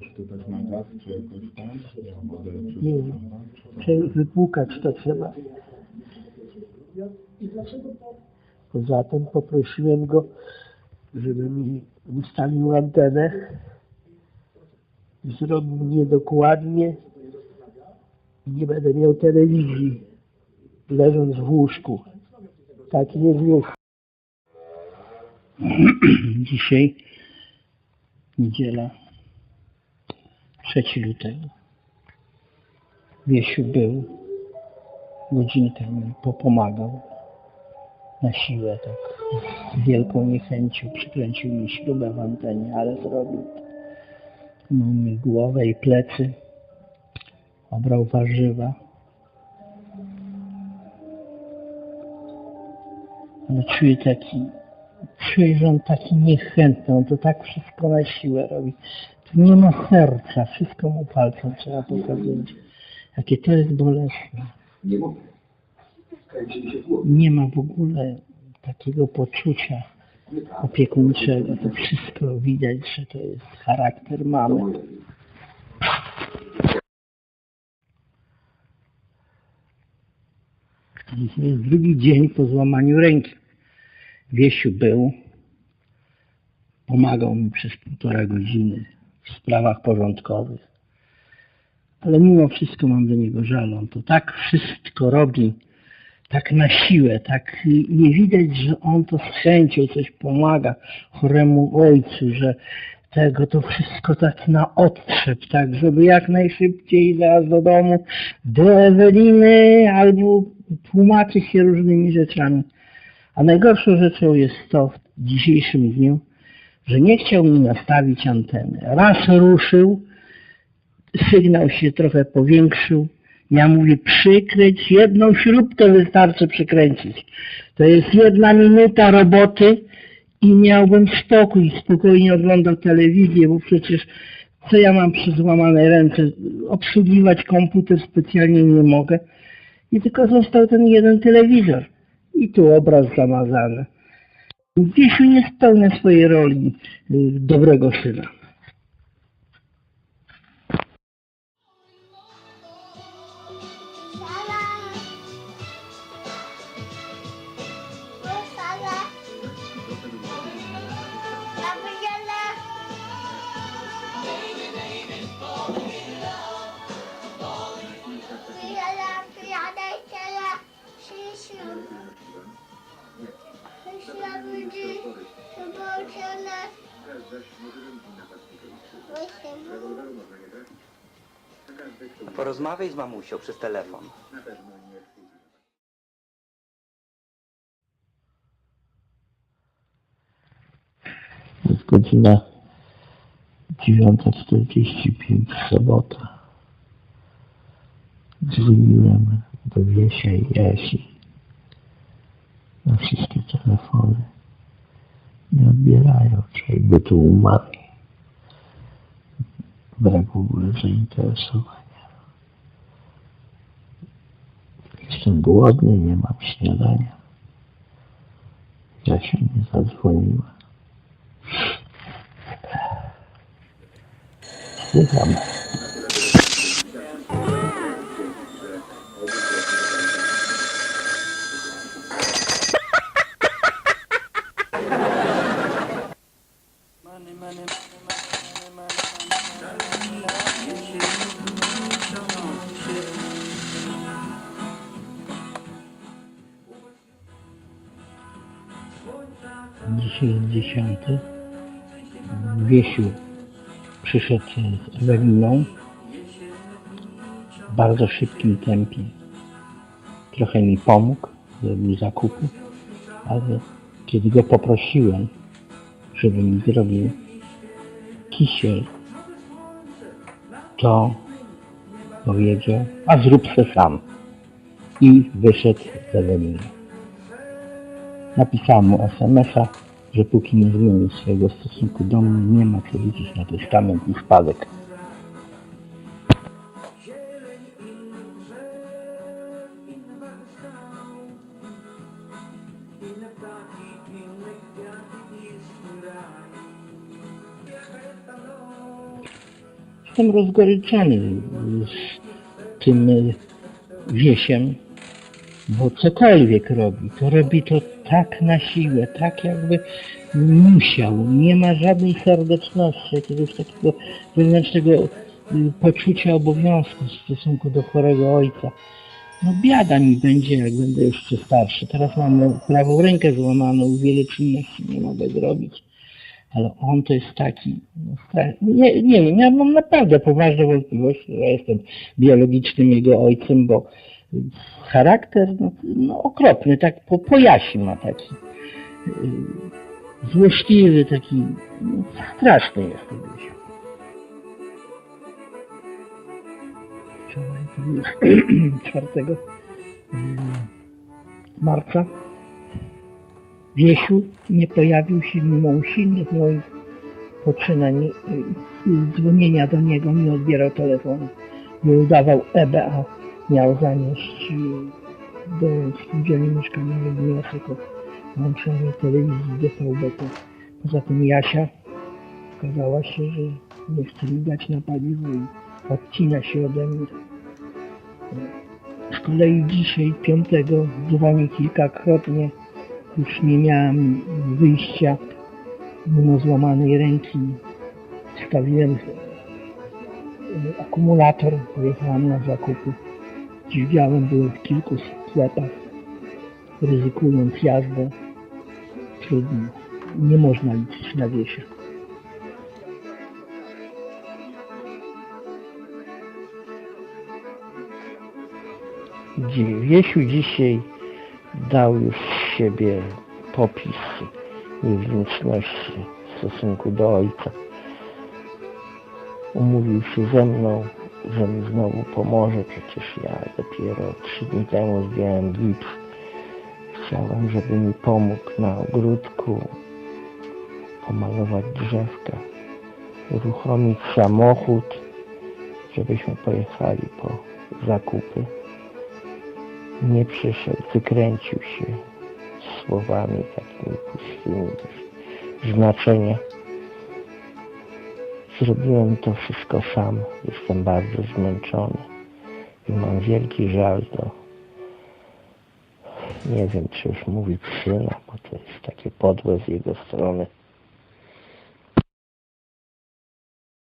Czy to tak na gaz, czy jakoś tam? Wodę, czy Nie. Czy wypłukać to trzeba. Poza tym poprosiłem go, żeby mi ustawił antenę. Zrobił niedokładnie. Nie będę miał telewizji, leżąc w łóżku. Tak jest już. Dzisiaj niedziela 3 lutego. Wiesiu był, godzinkę mi popomagał na siłę, tak z wielką niechęcią przykręcił mi śrubę w antenie, ale zrobił to. Mył mi głowę i plecy, obrał warzywa. Ale czuję taki, czuję, że on taki niechętny, on to tak wszystko na siłę robi. Tu nie ma serca, wszystko mu palcem trzeba pokazać. Jakie to jest bolesne. Nie ma w ogóle takiego poczucia opiekuńczego. To wszystko widać, że to jest charakter To mamy. Dzisiaj jest drugi dzień po złamaniu ręki. Wiesiu był, pomagał mi przez półtora godziny w sprawach porządkowych. Ale mimo wszystko mam do niego żal. On to tak wszystko robi, tak na siłę, tak nie widać, że on to z chęcią coś pomaga choremu ojcu, że tego to wszystko tak na odtrzep, tak, żeby jak najszybciej zaraz do domu, do Eweliny, albo tłumaczy się różnymi rzeczami. A najgorszą rzeczą jest to w dzisiejszym dniu, że nie chciał mi nastawić anteny. Raz ruszył, sygnał się trochę powiększył. Ja mówię, przykręć jedną śrubkę wystarczy przykręcić. To jest jedna minuta roboty i miałbym spokój, spokojnie oglądał telewizję, bo przecież co ja mam przy złamanej ręce? Obsługiwać komputer specjalnie nie mogę. I tylko został ten jeden telewizor. I tu obraz zamazany. Wiesiu nie spełnia swojej roli y, dobrego syna. Porozmawiaj z mamusią przez telefon. Godzina 9.45 sobota. Dzwoniłem do Wiesia i Esi na wszystkie telefony. Nie odbierają, czy jakby tu umarli. Brak w ogóle zainteresowania. Jestem głodny, nie mam śniadania. Jasia nie zadzwoniła. Słucham. Dzisiaj dziesiąty. Wiesiu przyszedł z Eweliną w bardzo szybkim tempie. Trochę mi pomógł, zrobił zakupy, ale kiedy go poprosiłem, żeby mi zrobił kisiel, to powiedział, a zrób se sam. I wyszedł z Eweliną. Napisałem mu SMS-a, że póki nie zmieni swojego stosunku do mnie, nie ma co liczyć na testament i spadek. jestem rozgoryczony z tym wiesiem, bo cokolwiek robi, to robi to tak na siłę, tak jakby musiał. Nie ma żadnej serdeczności, jakiegoś takiego wewnętrznego y, poczucia obowiązku w stosunku do chorego ojca. No biada mi będzie, jak będę jeszcze starszy. Teraz mam prawą rękę złamaną, wiele czynności nie mogę zrobić. Ale on to jest taki, no, nie, nie wiem, ja mam naprawdę poważne wątpliwości, że ja jestem biologicznym jego ojcem, bo charakter no, no okropny, tak po, po Jasi ma taki. Złośliwy, taki, no, straszny jest to gdzieś. Wczoraj to było 4 y, marca Wiesiu nie pojawił się mimo usilnych moich poczynań, dzwonienia do niego, nie odbierał telefonu, nie udawał EBA, miał zanieść y, do spółdzielni mieszkaniowej wniosek o włączenie telewizji DVB-T. Poza tym Jasia okazała się, że nie chce mi dać na paliwo i odcina się ode mnie. Z kolei dzisiaj, piątego, dzwoni kilkakrotnie, już nie miałem wyjścia mimo złamanej ręki. Wstawiłem y, akumulator, pojechałem na zakupy. Dźwigałem, byłem w kilku sklepach, ryzykując jazdę. Trudno, nie można liczyć na wiesie. Wiesiu dzisiaj dał już z siebie popis niewdzięczności w stosunku do ojca. Umówił się ze mną, że mi znowu pomoże, przecież ja dopiero trzy dni temu zdjąłem gips. Chciałem, żeby mi pomógł na ogródku pomalować drzewka, uruchomić samochód, żebyśmy pojechali po zakupy nie przyszedł, wykręcił się słowami takimi pustymi bez znaczenia. Zrobiłem to wszystko sam. Jestem bardzo zmęczony i mam wielki żal do nie wiem, czy już mówić syna, bo to jest takie podłe z jego strony.